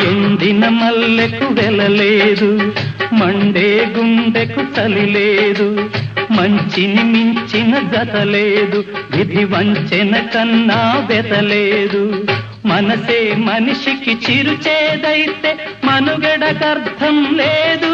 ఎండిన మల్లెకు వెలలేదు మండే గుండెకు చలి లేదు మంచిని మించిన జత లేదు విధి వంచెన కన్నా వెతలేదు మనసే మనిషికి చిరుచేదైతే మనుగడకర్థం లేదు.